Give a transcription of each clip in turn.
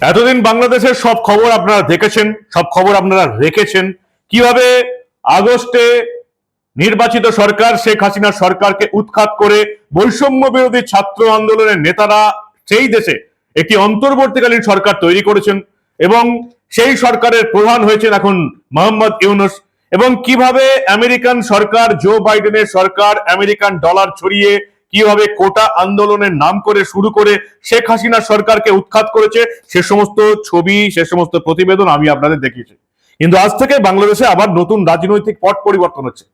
এতদিন বাংলাদেশের সব খবর আপনারা দেখেছেন, সব খবর আপনারা রেখেছেন। কীভাবে আগস্টে নির্বাচিত সরকার, শেখ হাসিনার সরকারকে উৎখাত করে বৈষম্য বিরোধী ছাত্র আন্দোলনের নেতারা সেই দেশে একটি অন্তর্বর্তীকালীন সরকার তৈরি করেছেন এবং সেই সরকারের প্রধান হয়েছেন এখন মোহাম্মদ ইউনুস। এবং কীভাবে আমেরিকান সরকার, জো বাইডেনের সরকার, আমেরিকান ডলার ছড়িয়ে কীভাবে কোটা আন্দোলনের নাম করে শুরু করে শেখ হাসিনা সরকারকে উৎখাত করেছে, সে সমস্ত ছবি, সে সমস্ত প্রতিবেদন আমি আপনাদের দেখিয়েছি। কিন্তু আজ থেকে বাংলাদেশে আবার নতুন রাজনৈতিক পট পরিবর্তন হচ্ছে।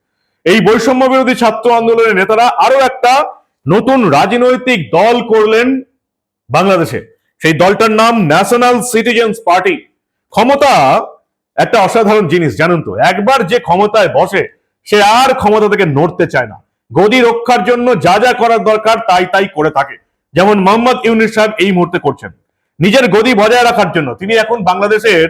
এই বৈষম্য বিরোধী ছাত্র আন্দোলনের নেতারা আরও একটা নতুন রাজনৈতিক দল করলেন বাংলাদেশে। সেই দলটার নাম ন্যাশনাল সিটিজেন্স পার্টি ক্ষমতা একটা অসাধারণ জিনিস, জানেন তো। একবার যে ক্ষমতায় বসে, সে আর ক্ষমতা থেকে নড়তে চায় না। গদি রক্ষার জন্য যা যা করার দরকার তাই তাই করে থাকে। যেমন মোহাম্মদ ইউনিস সাহেব এই মুহূর্তে করছেন। নিজের গদি বজায় রাখার জন্য তিনি এখন বাংলাদেশের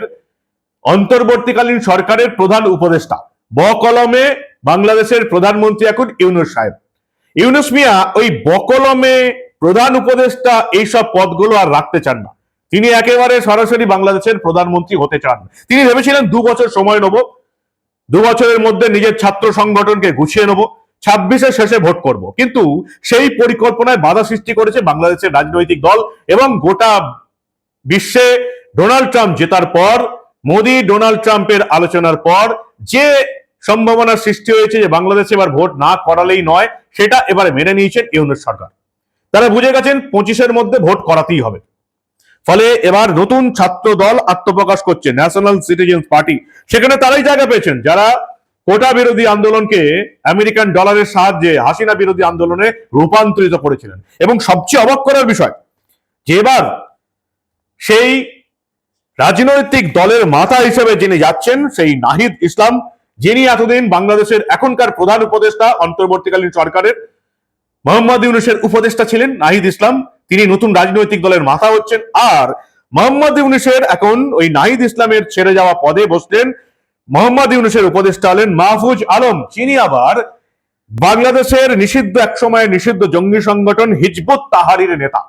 অন্তর্বর্তীকালীন সরকারের প্রধান উপদেষ্টা। ব কলমে বাংলাদেশের প্রধানমন্ত্রী এখন ইউনুস সাহেব। ইউনুস মিয়া ওই বকলমে প্রধান উপদেষ্টা এইসব পদগুলো আর রাখতে চান না। তিনি একেবারে সরাসরি বাংলাদেশের প্রধানমন্ত্রী হতে চান। তিনি ভেবেছিলেন দু বছর সময় নেব, দু বছরের মধ্যে নিজের ছাত্র সংগঠনকে গুছিয়ে নেব। ছাব্বিশের শেষে ভোট করব। কিন্তু সেই পরিকল্পনায় বাধা সৃষ্টি করেছে বাংলাদেশের রাজনৈতিক দল এবং গোটা বিশ্বে ডোনাল্ড ট্রাম্প জেতার পর, মোদি ডোনাল্ড ট্রাম্পের আলোচনার পর যে সম্ভাবনা সৃষ্টি হয়েছে যে বাংলাদেশে এবার ভোট না করালেই নয়, সেটা এবারে মেনে নিয়েছেন ইউনুস সরকার। তারা বুঝে গেছেন পঁচিশের মধ্যে ভোট করাতেই হবে। ফলে এবার নতুন ছাত্র দল আত্মপ্রকাশ করছে, ন্যাশনাল সিটিজেন্স পার্টি। সেখানে তারাই জায়গা পেয়েছেন, যারা কোটা বিরোধী আন্দোলনকে আমেরিকান ডলারের সাহায্যে হাসিনা বিরোধী আন্দোলনে রূপান্তরিত করেছিলেন। এবং সবচেয়ে অবাক করার বিষয়, যে এবার সেই রাজনৈতিক দলের মাথা হিসেবে যিনি যাচ্ছেন, সেই নাহিদ ইসলাম, যিনি এতদিন বাংলাদেশের এখনকার প্রধান উপদেষ্টা, অন্তর্বর্তীকালীন সরকারের, মোহাম্মদ ইউনুসের উপদেষ্টা ছিলেন নাহিদ ইসলাম, তিনি নতুন রাজনৈতিক দলের মাথা হচ্ছেন। আর মোহাম্মদ ইউনুসের এখন ওই নাহিদ ইসলামের ছেড়ে যাওয়া পদে বসলেন মোহাম্মদ ইউনুসের উপদেষ্টা হলেন মাহফুজ আলম। যিনি আবার বাংলাদেশের নিষিদ্ধ একসময় নিষিদ্ধ জঙ্গি সংগঠন হিজবুত তাহারির নেতা।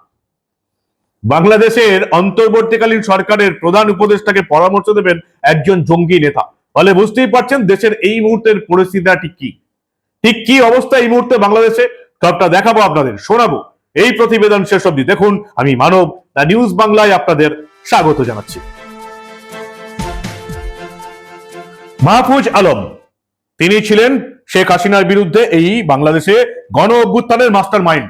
বাংলাদেশের অন্তর্বর্তীকালীন সরকারের প্রধান উপদেষ্টাকে পরামর্শ দেবেন একজন জঙ্গি নেতা। ফলে বুঝতেই পারছেন দেশের এই মুহূর্তের পরিস্থিতিটা কি। ঠিক কি অবস্থা এই মুহূর্তে বাংলাদেশে? সবটা দেখাবো আপনাদের, শোনাবো। এই প্রতিবেদন শেষ অব্দি দেখুন, আমি মানব, দ্য নিউজ বাংলায় আপনাদের স্বাগত জানাচ্ছি। মাহফুজ আলম। তিনি ছিলেন শেখ হাসিনার বিরুদ্ধে এই বাংলাদেশে গণ অভ্যুত্থানের মাস্টার মাইন্ড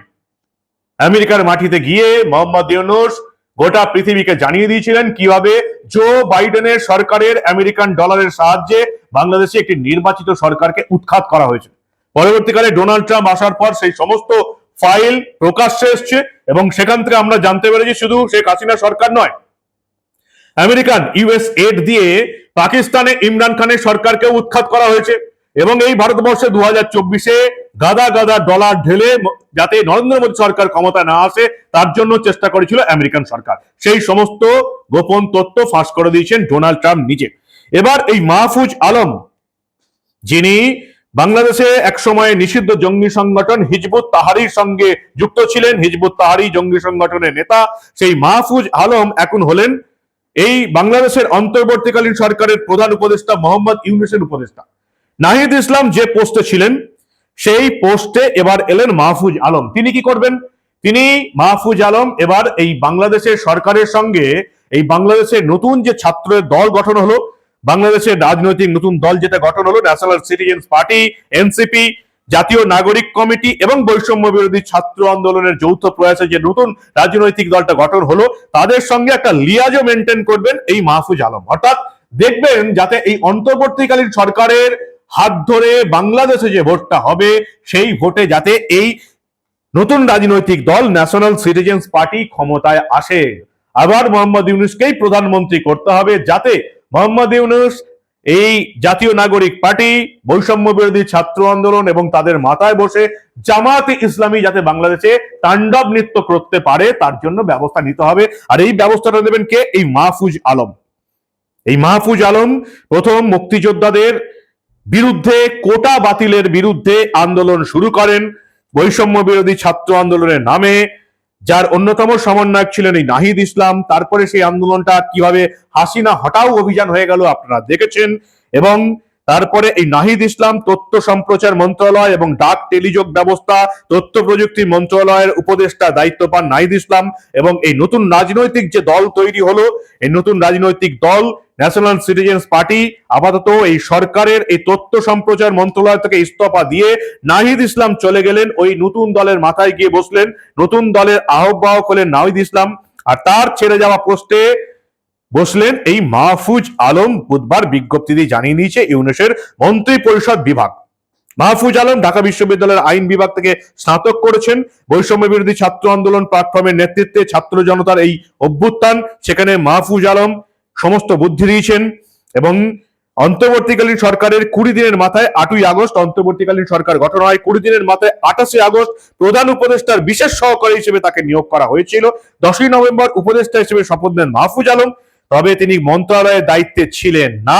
আমেরিকার মাটিতে গিয়ে মোহাম্মদ ইউনুস গোটা পৃথিবীকে জানিয়ে দিয়েছিলেন কীভাবে জো বাইডেনের সরকারের আমেরিকান ডলারের সাহায্যে বাংলাদেশে একটি নির্বাচিত সরকারকে উৎখাত করা হয়েছে। পরবর্তীকালে ডোনাল্ড ট্রাম্প আসার পর সেই সমস্ত ফাইল প্রকাশ্যে এসছে এবং সেখান থেকে আমরা জানতে পেরেছি শুধু শেখ হাসিনা সরকার নয় আমেরিকান ইউএস এড দিয়ে পাকিস্তানে ইমরান খানের সরকারকে উৎখাত করা হয়েছে এবং এই ভারতবর্ষে দু হাজার চব্বিশে গাদা গাদা ডলার ঢেলে যাতে নরেন্দ্র মোদী সরকার ক্ষমতা না আসে, তার জন্য চেষ্টা করেছিল আমেরিকান সরকার। সেই সমস্ত গোপন তথ্য ফাঁস করে দিয়েছেন ডোনাল্ড ট্রাম্প নিজে। এবার এই মাহফুজ আলম, যিনি বাংলাদেশে একসময় নিষিদ্ধ জঙ্গি সংগঠন হিজবুত তাহারির সঙ্গে যুক্ত ছিলেন, হিজবুত তাহারি জঙ্গি সংগঠনের নেতা, সেই মাহফুজ আলম এখন হলেন এই বাংলাদেশের অন্তর্বর্তীকালীন সরকারের প্রধান উপদেষ্টা মোহাম্মদ ইউনুসের উপদেষ্টা। নাহিদ ইসলাম যে পোস্টে ছিলেন, সেই পোস্টে এবার এলেন মাহফুজ আলম। তিনি কি করবেন? তিনি মাহফুজ আলম এবার এই বাংলাদেশের সরকারের সঙ্গে এই বাংলাদেশের নতুন যে ছাত্রের দল গঠন হলো, বাংলাদেশের রাজনৈতিক নতুন দল যেটা গঠন হলো ন্যাশনাল সিটিজেন্স পার্টি এনসিপি জাতীয় নাগরিক কমিটি এবং বৈষম্য বিরোধী ছাত্র আন্দোলনের যৌথ প্রয়াসে যে নতুন রাজনৈতিক দলটা গঠন হলো, তাদের সঙ্গে একটা লিয়াজও মেনটেন করবেন এই মাহফুজ আলম। অর্থাৎ দেখবেন যাতে এই অন্তর্বর্তীকালীন সরকারের হাত ধরে বাংলাদেশে যে ভোটটা হবে, সেই ভোটে যাতে এই নতুন রাজনৈতিক দল ন্যাশনাল সিটিজেন্স পার্টি ক্ষমতায় আসে। আবার মোহাম্মদ ইউনুসকেই প্রধানমন্ত্রী করতে হবে যাতে মোহাম্মদ ইউনুস এই জাতীয় নাগরিক পার্টি বৈষম্য বিরোধী ছাত্র আন্দোলন এবং তাদের মাথায় বসে জামাতে ইসলামী যাতে বাংলাদেশে তাণ্ডব নৃত্য করতে পারে, তার জন্য ব্যবস্থা নিতে হবে। আর এই ব্যবস্থাটা দেবেন কে? এই মাহফুজ আলম। এই মাহফুজ আলম প্রথম মুক্তিযোদ্ধাদের বিরুদ্ধে কোটা বাতিলের বিরুদ্ধে আন্দোলন শুরু করেন। বৈষম্য বিরোধী ছাত্র আন্দোলনের নামে যার অন্যতম সমন্বয়ক ছিলেন এই নাহিদ ইসলাম। তারপরে সেই আন্দোলনটা কীভাবে হাসিনা হটাও অভিযান হয়ে গেল আপনারা দেখেছেন। এবং তারপরে এই নাহিদ ইসলাম তথ্য সম্প্রচার মন্ত্রণালয় এবং ডাক টেলিযোগ ব্যবস্থা, তথ্য প্রযুক্তি মন্ত্রণালয়ের উপদেষ্টা দায়িত্ব পান নাহিদ ইসলাম। এবং এই নতুন রাজনৈতিক যে দল তৈরি হলো, এই নতুন রাজনৈতিক দল ন্যাশনাল সিটিজেন্স পার্টি আপাতত এই সরকারের এই তথ্য সম্প্রচার মন্ত্রণালয় থেকে ইস্তফা দিয়ে নাহিদ ইসলাম চলে গেলেন, ওই নতুন দলের মাথায় গিয়ে বসলেন, নতুন দলের আহ্বায়ক হলেন নাহিদ ইসলাম আর তার ছেড়ে যাওয়া পোস্টে বসলেন এই মাহফুজ আলম, বুধবার বিজ্ঞপ্তি দিয়ে জানিয়ে নিয়েছে ইউনেসের মন্ত্রী পরিষদ বিভাগ। মাহফুজ আলম ঢাকা বিশ্ববিদ্যালয়ের আইন বিভাগ থেকে স্নাতক করেছেন, বৈষম্য বিরোধী ছাত্র আন্দোলন প্ল্যাটফর্মের নেতৃত্বে ছাত্র জনতার এই অভ্যুত্থান, সেখানে মাহফুজ আলম সমস্ত বুদ্ধি দিয়েছেন এবং অন্তর্বর্তীকালীন সরকারের কুড়ি দিনের মাথায় আটই আগস্ট, অন্তর্বর্তীকালীন সরকার গঠন হয়, কুড়ি দিনের মাথায় আঠাশে আগস্ট প্রধান উপদেষ্টার বিশেষ সহকারী হিসেবে তাকে নিয়োগ করা হয়েছিল। দশই নভেম্বর উপদেষ্টা হিসেবে শপথ নেন মাহফুজ আলম। তবে তিনি মন্ত্রণালয়ের দায়িত্বে ছিলেন না।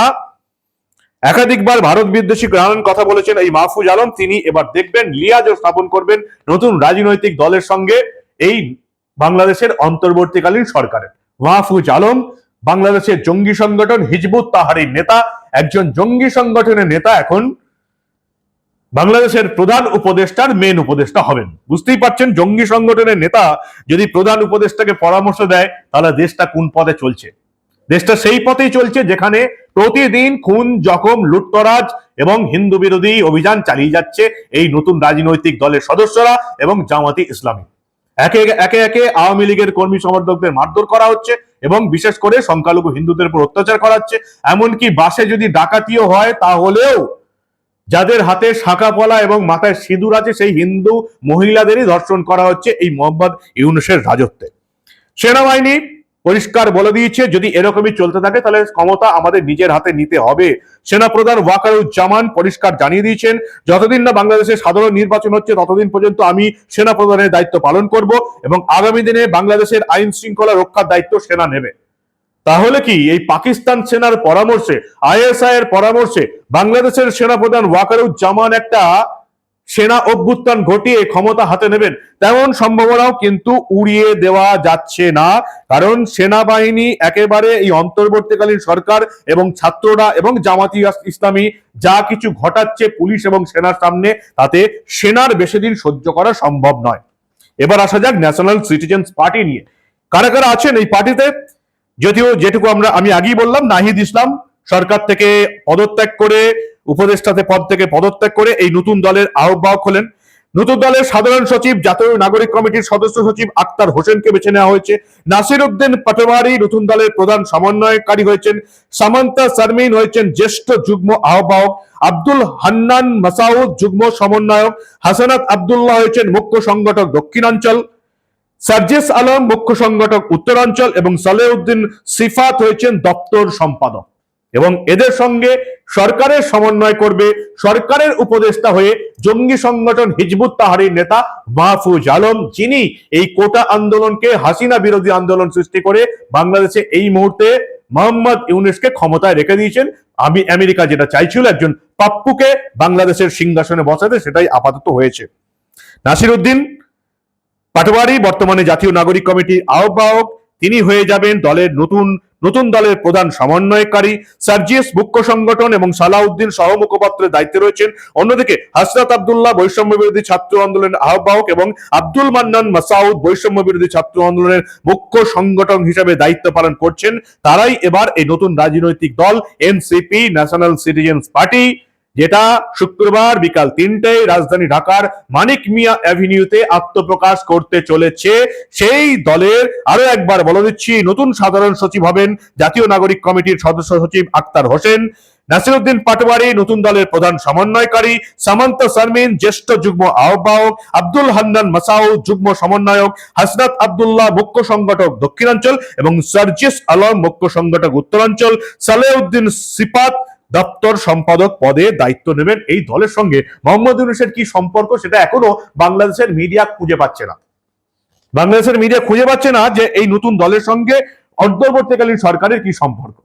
একাধিকবার ভারত বিদ্বেষী নানান কথা বলেছেন এই মাহফুজ আলম। তিনি এবার দেখবেন, লিয়াজও স্থাপন করবেন নতুন রাজনৈতিক দলের সঙ্গে এই বাংলাদেশের অন্তর্বর্তীকালীন সরকারের। মাহফুজ আলম বাংলাদেশের জঙ্গি সংগঠন হিজবুত তাহারির নেতা, একজন জঙ্গি সংগঠনের নেতা এখন বাংলাদেশের প্রধান উপদেষ্টার মেন উপদেষ্টা হবেন। বুঝতেই পারছেন, জঙ্গি সংগঠনের নেতা যদি প্রধান উপদেষ্টাকে পরামর্শ দেয়, তাহলে দেশটা কোন পথে চলছে? দেশটা সেই পথেই চলছে যেখানে প্রতিদিন খুন, জখম, লুটতরাজ এবং হিন্দু বিরোধী অভিযান চালিয়ে যাচ্ছে এই নতুন রাজনৈতিক দলের সদস্যরা এবং জামাতি ইসলামী। একে একে একে আওয়ামী লীগের কর্মী সমর্থকদের মারধর করা হচ্ছে এবং বিশেষ করে সংখ্যালঘু হিন্দুদের উপর অত্যাচার করাচ্ছে। এমনকি বাসে যদি ডাকাতিও হয়, তাহলেও যাদের হাতে শাঁখা পলা এবং মাথায় সিঁদুর আছে, সেই হিন্দু মহিলাদেরই ধর্ষণ করা হচ্ছে এই মোহাম্মদ ইউনুসের রাজত্বে। সেনাবাহিনী পরিষ্কার বলে দিয়েছে, যদি এরকমই চলতে থাকে, তাহলে ক্ষমতা আমাদের নিজের হাতে নিতে হবে। সেনাপ্রধান ওয়াকারুজ্জামান পরিষ্কার জানিয়ে দিয়েছেন, যতদিন না বাংলাদেশে সাধারণ নির্বাচন হচ্ছে, ততদিন পর্যন্ত আমি সেনাপ্রধানের দায়িত্ব পালন করব এবং আগামী দিনে বাংলাদেশের আইন শৃঙ্খলা রক্ষার দায়িত্ব সেনা নেবে। তাহলে কি এই পাকিস্তান সেনার পরামর্শে, আইএসআই এর পরামর্শে বাংলাদেশের সেনাপ্রধান ওয়াকারুজ্জামান একটা সেনা অভ্যুত্থান ঘটিয়ে ক্ষমতা হাতে নেবেন, তেমন সম্ভাবনাও কিন্তু উড়িয়ে দেওয়া যাচ্ছে না। কারণ সেনাবাহিনী একেবারে এই অন্তর্বর্তীকালীন সরকার এবং ছাত্ররা এবং জামাতি ইসলামী যা কিছু ঘটাচ্ছে পুলিশ এবং সেনার সামনে, তাতে সেনার বেশি দিন সহ্য করা সম্ভব নয়। এবার আসা যাক ন্যাশনাল সিটিজেন্স পার্টি নিয়ে। কারা কারা আছেন এই পার্টিতে? যদিও যেটুকু আমরা, আমি আগেই বললাম, নাহিদ ইসলাম সরকার থেকে পদত্যাগ করে উপদেষ্টাতে পদ থেকে পদত্যাগ করে এই নতুন দলের আহ্বায়ক হলেন। নতুন দলের সাধারণ সচিব, জাতীয় নাগরিক কমিটির সদস্য সচিব আক্তার হোসেনকে বেছে নেওয়া হয়েছে। নাসির উদ্দিন পাটোয়ারি নতুন দলের প্রধান সমন্বয়কারী হয়েছেন। সামান্তা সারমিন হয়েছেন জ্যেষ্ঠ যুগ্ম আহ্বায়ক। আব্দুল হান্নান মাসাউদ যুগ্ম সমন্বয়ক। হাসানাত আবদুল্লাহ হয়েছেন মুখ্য সংগঠক দক্ষিণাঞ্চল। সার্জেস আলম মুখ্য সংগঠক উত্তরাঞ্চল এবং সালেউদ্দিন সিফাত হয়েছেন দপ্তর সম্পাদক। এবং এদের সঙ্গে সরকারের সমন্বয় করবে সরকারের উপদেষ্টা হয়ে জঙ্গি সংগঠন হিজবুত তাহারির নেতা মাহফুজ আলম, যিনি এই কোটা আন্দোলনকে, হাসিনা বিরোধী আন্দোলন সৃষ্টি করে বাংলাদেশে এই মুহূর্তে মোহাম্মদ ইউনুসকে ক্ষমতায় রেখে দিয়েছেন। আমি আমেরিকা যেটা চাইছিল একজন পাপ্পুকে বাংলাদেশের সিংহাসনে বসাতে, সেটাই আপাতত হয়েছে। নাসির উদ্দিন পাটোয়ারি, বর্তমানে জাতীয় নাগরিক কমিটির আহ্বায়ক তিনি হয়ে যাবেন দলের নতুন নতুন দলের প্রধান সমন্বয়কারী। সার্জিয়াস মুখ্য সংগঠন এবং সালাউদ্দিন সহ মুখপাত্রের দায়িত্বে রয়েছেন। অন্যদিকে হাসরাত আবদুল্লাহ বৈষম্য বিরোধী ছাত্র আন্দোলনের আহ্বায়ক এবং আব্দুল মান্নান মাসাউদ বৈষম্য বিরোধী ছাত্র আন্দোলনের মুখ্য সংগঠন হিসেবে দায়িত্ব পালন করছেন। তারাই এবার এই নতুন রাজনৈতিক দল, এনসিপি, ন্যাশনাল সিটিজেন্স পার্টি। যেটা শুক্রবার বিকাল তিনটায় রাজধানী ঢাকার মানিক মিয়া অ্যাভিনিউতে আত্মপ্রকাশ করতে চলেছে। সেই দলের আরও একবার বলে দিচ্ছি, নতুন সাধারণ সচিব হবেন জাতীয় নাগরিক কমিটির সদস্য সচিব আক্তার হোসেন, নাসিরুদ্দিন পাটোয়ারি নতুন দলের প্রধান সমন্বয়কারী, সামান্ত সারমিন জ্যেষ্ঠ যুগ্ম আহ্বায়ক, আব্দুল হান্নান মাসাউ যুগ্ম সমন্বয়ক, হাসনাত আব্দুল্লাহ মুখ্য সংগঠক দক্ষিণাঞ্চল এবং সার্জিস আলম মুখ্য সংগঠক উত্তরাঞ্চল, সালেউদ্দিন সিপাত দপ্তর সম্পাদক পদে দায়িত্ব নেবেন এই দলের সঙ্গে। মোহাম্মদ ইউনুসের কি সম্পর্ক সেটা এখনও বাংলাদেশের মিডিয়া খুঁজে পাচ্ছে না। বাংলাদেশের মিডিয়া খুঁজে পাচ্ছে না যে এই নতুন দলের সঙ্গে অন্তর্বর্তীকালীন সরকারের কি সম্পর্ক।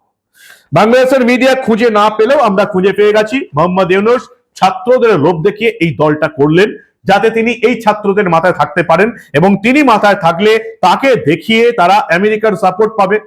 বাংলাদেশের মিডিয়া খুঁজে না পেলেও আমরা খুঁজে পেয়ে গেছি মোহাম্মদ ইউনুস ছাত্রদের লোভ দেখিয়ে এই দলটা করলেন, যাতে তিনি এই ছাত্রদের মাথায় থাকতে পারেন এবং তিনি মাথায় থাকলে তাকে দেখিয়ে তারা আমেরিকার সাপোর্ট পাবে,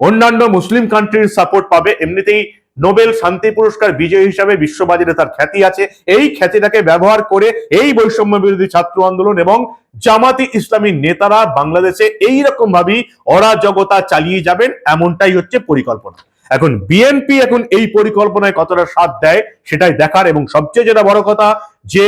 অন্যান্য মুসলিম কান্ট্রির সাপোর্ট পাবে। এমনিতেই নোবেল শান্তি পুরস্কার বিজয়ী হিসাবে বিশ্ববাজারে তার খ্যাতি আছে। এই খ্যাতিটাকে ব্যবহার করে এই বৈষম্য বিরোধী ছাত্র আন্দোলন এবং জামাতি ইসলামী নেতারা বাংলাদেশে এই রকম ভাবেই অরাজকতা চালিয়ে যাবেন এমনটাই হচ্ছে পরিকল্পনা। এখন বিএনপি এখন এই পরিকল্পনায় কতটা সাথ দেয় সেটাই দেখার এবং সবচেয়ে যেটা বড় কথা যে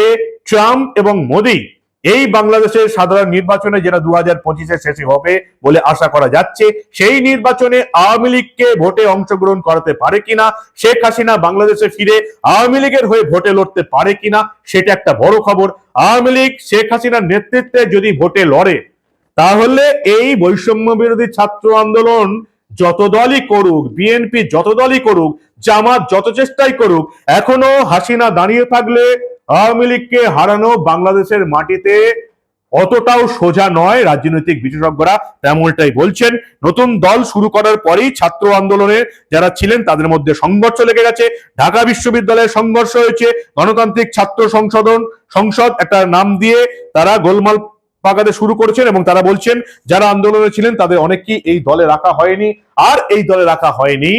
ট্রাম্প এবং মোদি এই বাংলাদেশের সাধারণ নির্বাচনে যেটা দু হাজার পঁচিশে শেষে হবে বলে আশা করা যাচ্ছে, সেই নির্বাচনে আওয়ামী লীগকে ভোটে অংশগ্রহণ করাতে পারে কিনা, শেখ হাসিনা বাংলাদেশে ফিরে আওয়ামী লীগের হয়ে ভোটে লড়তে পারে কিনা, সেটা একটা বড় খবর। আওয়ামী লীগ শেখ হাসিনার নেতৃত্বে যদি ভোটে লড়ে, তাহলে এই বৈষম্য বিরোধী ছাত্র আন্দোলন যত দলই করুক, বিএনপি যত দলই করুক, জামাত যত চেষ্টাই করুক, এখনও হাসিনা দাঁড়িয়ে থাকলে আওয়ামী লীগকে হারানো বাংলাদেশের মাটিতে অতটাও সোজা নয় রাজনৈতিক বিশেষজ্ঞরা, তেমনটাই বলছেন। নতুন দল শুরু করার পরেই ছাত্র আন্দোলনে যারা ছিলেন, তাদের মধ্যে সংঘর্ষ লেগে গেছে। ঢাকা বিশ্ববিদ্যালয়ে সংঘর্ষ হয়েছে। গণতান্ত্রিক ছাত্র সংশোধন সংসদ একটা নাম দিয়ে তারা গোলমাল পাকাতে শুরু করেছেন এবং তারা বলছেন, যারা আন্দোলনে ছিলেন, তাদের অনেককেই এই দলে রাখা হয়নি। আর এই দলে রাখা হয়নি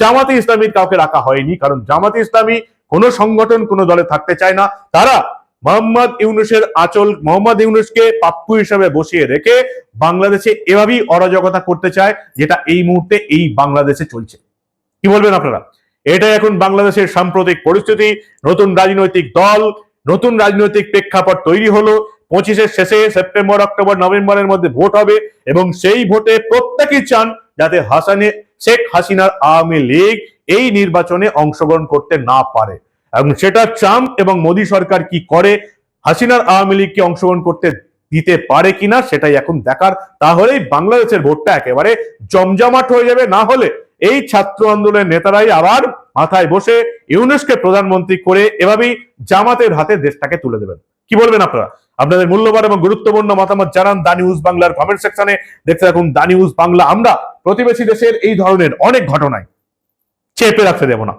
জামাতে ইসলামীর কাউকে রাখা হয়নি, কারণ জামাতে ইসলামী কোনো সংগঠন কোনো দলে থাকতে চায় না। তারা মোহাম্মদ ইউনুসের আচল, মোহাম্মদ ইউনুসকে পাপ্পু হিসাবে বসিয়ে রেখে বাংলাদেশে এভাবেই অরাজকতা করতে চায়, যেটা এই মুহূর্তে এই বাংলাদেশে চলছে। কি বলবেন আপনারা? এটা এখন বাংলাদেশের সাম্প্রতিক পরিস্থিতি। নতুন রাজনৈতিক দল, নতুন রাজনৈতিক প্রেক্ষাপট তৈরি হলো। পঁচিশের শেষে সেপ্টেম্বর, অক্টোবর, নভেম্বরের মধ্যে ভোট হবে এবং সেই ভোটে প্রত্যেকেই চান যাতে হাসানে, শেখ হাসিনার আওয়ামী লীগ এই নির্বাচনে অংশগ্রহণ করতে না পারে। এবং সেটা ট্রাম্প এবং মোদী সরকার কি করে? হাসিনার আওয়ামী লীগকে অংশগ্রহণ করতে দিতে পারে কিনা সেটাই এখন দেখার। তাহলেই বাংলাদেশের ভোটটা একেবারে জমজমাট হয়ে যাবে। না হলে এই ছাত্র আন্দোলনের নেতারাই আবার মাথায় বসে ইউনেস্কে প্রধানমন্ত্রী করে এভাবেই জামাতের হাতে দেশটাকে তুলে দেবেন। কি বলবেন আপনারা? আপনাদের মূল্যবান এবং গুরুত্বপূর্ণ মতামত জানান দা নিউজ বাংলার কমেন্ট সেকশনে দেখতে থাকুন দা নিউজ বাংলা। আমরা প্রতিবেশী দেশের এই ধরনের অনেক ঘটনায় চেপে রাখতে দেব না।